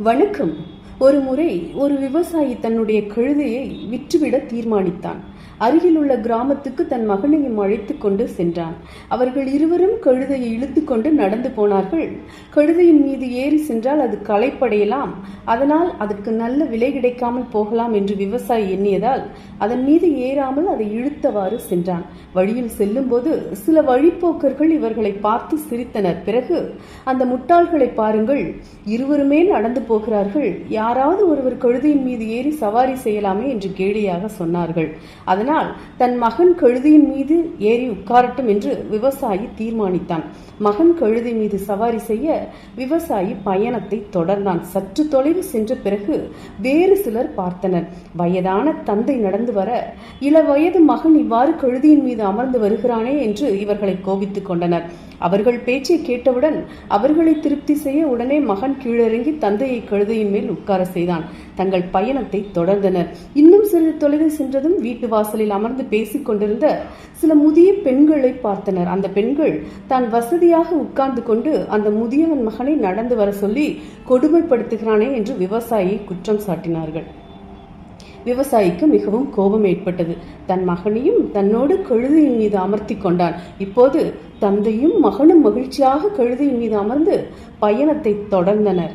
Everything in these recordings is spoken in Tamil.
வணக்கம். ஒரு முறை ஒரு விவசாயி தன்னுடைய கழுதையை விற்றுவிட தீர்மானித்தான். அருகிலுள்ள கிராமத்துக்கு தன் மகனையும் அழைத்து கொண்டு சென்றான். அவர்கள் இருவரும் கழுதையை இழுத்து கொண்டு நடந்து போனார்கள். கழுதையின் மீது ஏறி சென்றால் அது களைப்படையலாம். அதனால் அதற்கு நல்ல விலை கிடைக்காமல் போகலாம் என்று விவசாயி எண்ணியதால் அதன் மீது ஏறாமல் அதை இழுத்தவாறு சென்றான். வழியில் செல்லும்போது சில வழிப்போக்கர்கள் இவர்களை பார்த்து சிரித்தனர். பிறகு அந்த முட்டாள்களை பாருங்கள். இருவருமே நடந்து போகிறார்கள். யாராவது ஒருவர் கழுதையின் மீது ஏறி சவாரி செய்யலாமே என்று கேலியாக சொன்னார்கள். அதனால் தன் மகன் கழுதியின் மீது ஏறி உட்காரட்டும் என்று விவசாயி தீர்மானித்தான். மகன் கழுதி மீது சவாரி செய்ய விவசாயி பயணத்தை தொடர்ந்தான். சற்று தொலைவு சென்ற பிறகு வேறு சிலர் பார்த்தனர். வயதான தந்தை நடந்து வர இள வயது மகன் இவ்வாறு கழுதியின் மீது அமர்ந்து வருகிறானே என்று இவர்களை கோபித்துக் கொண்டனர். அவர்கள் பேச்சை கேட்டவுடன் அவர்களை திருப்தி செய்ய உடனே மகன் கீழிறங்கி தந்தையை கழுதையின் மேல் உட்கார் நமஸ்கார செய்தான். தங்கள் பயணத்தை தொடர்ந்தனர். இன்னும் சிறிது தொலைவில் சென்றதும் வீட்டு வாசலில் அமர்ந்து பேசிக் கொண்டிருந்த சில முதிய பெண்களை பார்த்தனர். அந்த பெண்கள் தான் வசதியாக உட்கார்ந்து கொண்டு அந்த முதியவன் மகனை நடந்து வர சொல்லி கொடுமைப்படுத்துகிறானே என்று விவசாயியை குற்றம் சாட்டினார்கள். விவசாயிக்கு மிகவும் கோபம் ஏற்பட்டது. தன் மகனையும் தன்னோடு கழுதையின் மீது அமர்த்தி கொண்டான். இப்போது தந்தையும் மகனும் மகிழ்ச்சியாக கழுதையின் மீது அமர்ந்து பயணத்தை தொடர்ந்தனர்.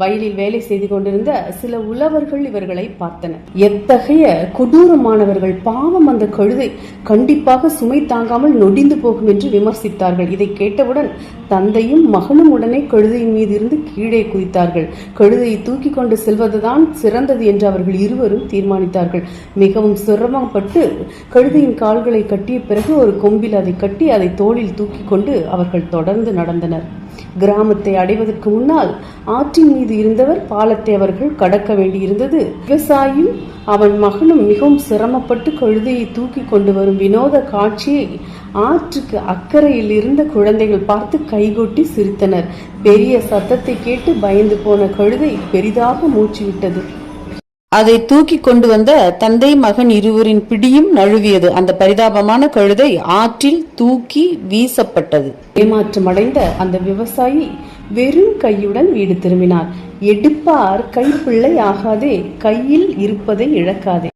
வயலில் வேலை செய்து கொண்டிருந்த சில உழவர்கள் இவர்களை பார்த்தனர். எத்தகைய கொடூரமானவர்கள். பாவம் அந்த கழுதை கண்டிப்பாக சுமை தாங்காமல் நொடிந்து போகும் என்று விமர்சித்தார்கள். இதை கேட்டவுடன் தந்தையும் மகனும் உடனே கழுதையின் மீது இருந்து கீழே குதித்தார்கள். கழுதையை தூக்கி கொண்டு செல்வதுதான் சிறந்தது என்று அவர்கள் இருவரும் தீர்மானித்தார்கள். மிகவும் சிரமப்பட்டு கழுதையின் கால்களை கட்டிய பிறகு ஒரு கொம்பில் அதை கட்டி அதை தோளில் தூக்கி கொண்டு அவர்கள் தொடர்ந்து நடந்தனர். கிராமத்தை அடைவதற்கு முன்னால் ஆற்றின் மீது இருந்தவர் பாலத்தை அவர்கள் கடக்க வேண்டியிருந்தது. விவசாயியும் அவன் மகனும் மிகவும் சிரமப்பட்டு கழுதையை தூக்கி கொண்டு வரும் வினோத காட்சியை ஆற்றுக்கு அக்கறையில் இருந்த குழந்தைகள் பார்த்து கைகொட்டி சிரித்தனர். பெரிய சத்தத்தை கேட்டு பயந்து போன கழுதை பெரிதாக மூச்சு விட்டது. அதை தூக்கி கொண்டு வந்த தந்தை மகன் இருவரின் பிடியும் நழுவியது. அந்த பரிதாபமான கழுதை ஆற்றில் தூக்கி வீசப்பட்டது. ஏமாற்றம் அடைந்த அந்த விவசாயி வெறும் கையுடன் வீடு திரும்பினார். எடுப்பார் கைப்பிள்ளை ஆகாதே கையில் இருப்பதை இழக்காதே.